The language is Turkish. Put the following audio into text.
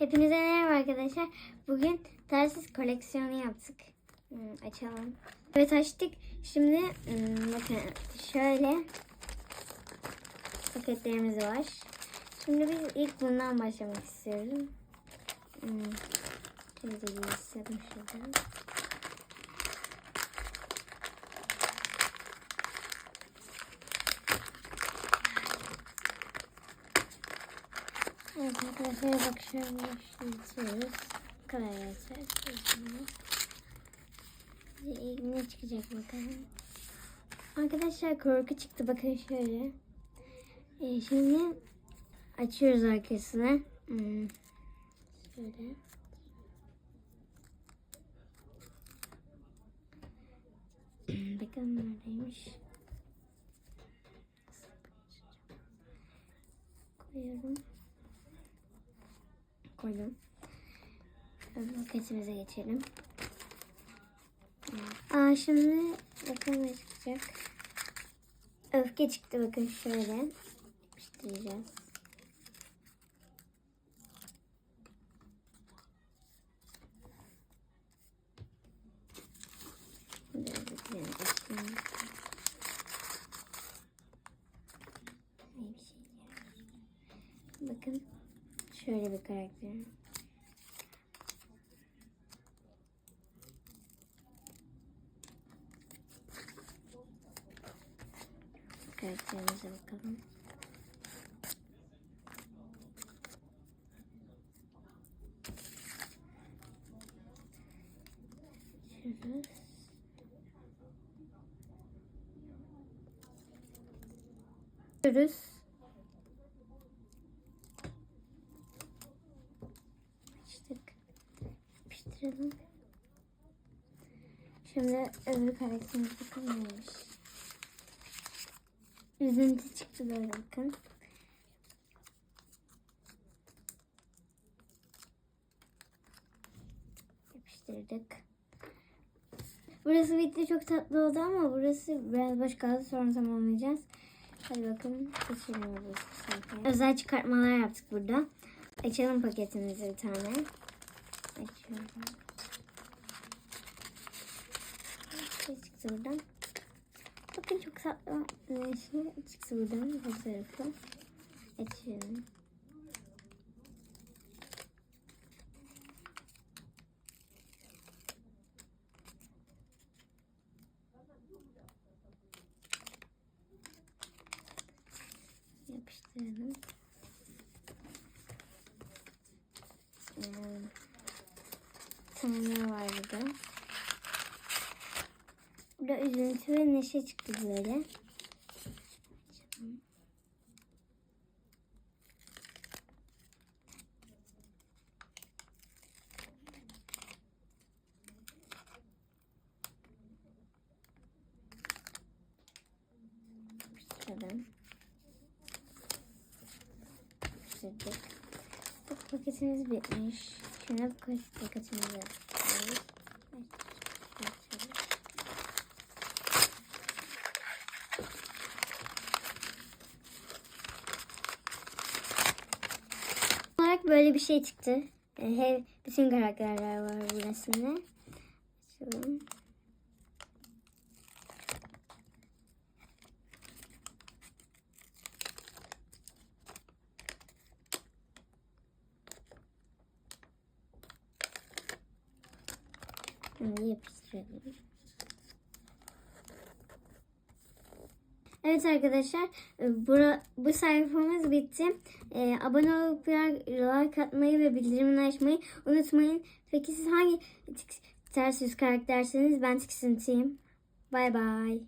Hepinize merhaba arkadaşlar. Bugün telsiz koleksiyonu yaptık. Hmm, açalım. Evet açtık. Şimdi hmm, bakın şöyle paketlerimiz var. Şimdi biz ilk bundan başlamak istiyoruz. Hmm. Şöyle şuradan. Arkadaşlar bak şöyle gelsin. Bize ilk ne çıkacak bakalım. Arkadaşlar korku çıktı bakın şöyle. Ee, şimdi açıyoruz arkasını. Hmm. Şöyle. Bakalım neredeymiş. Koyuyorum. Koydum. Paketimize geçelim. Aa şimdi bakalım ne çıkacak. Öfke çıktı bakın şöyle. Yapıştıracağız. Biraz bekleyelim. Şimdi. Bir şey diyor. Bakın şöyle bir karakter. Karakterimize bakalım. Şurası. Görürüz. Açtık. Yapıştıralım. Şimdi öbür karakterimiz neymiş. Üzüntü çıktı böyle bakın. Yapıştırdık. Burası bitti çok tatlı oldu ama burası biraz boş kaldı sonra tamamlayacağız. Hadi bakalım geçelim. Özel çıkartmalar yaptık burada. Açalım paketimizi bir tane. Açıyorum. Ne çıktı buradan? Bakın çok tatlı. Şey çıktı buradan bu tarafı. Açıyorum. Yapıştıralım. Ee, Tane var burada. Burada üzüntü ve neşe çıktı böyle. Açalım. Yapıştıralım. Yapıştırdık. Paketimiz bitmiş. Şimdi bu paketimizi yapıyoruz. Olarak böyle bir şey çıktı. Ee, Her, bütün karakterler var bu resimde. Açalım. Şimdi yapıştıralım. Evet arkadaşlar e, bura, bu sayfamız bitti. Ee, abone olup like atmayı ve bildirimini açmayı unutmayın. Peki siz hangi ters yüz karaktersiniz? Ben tiksintiyim. Bay bay.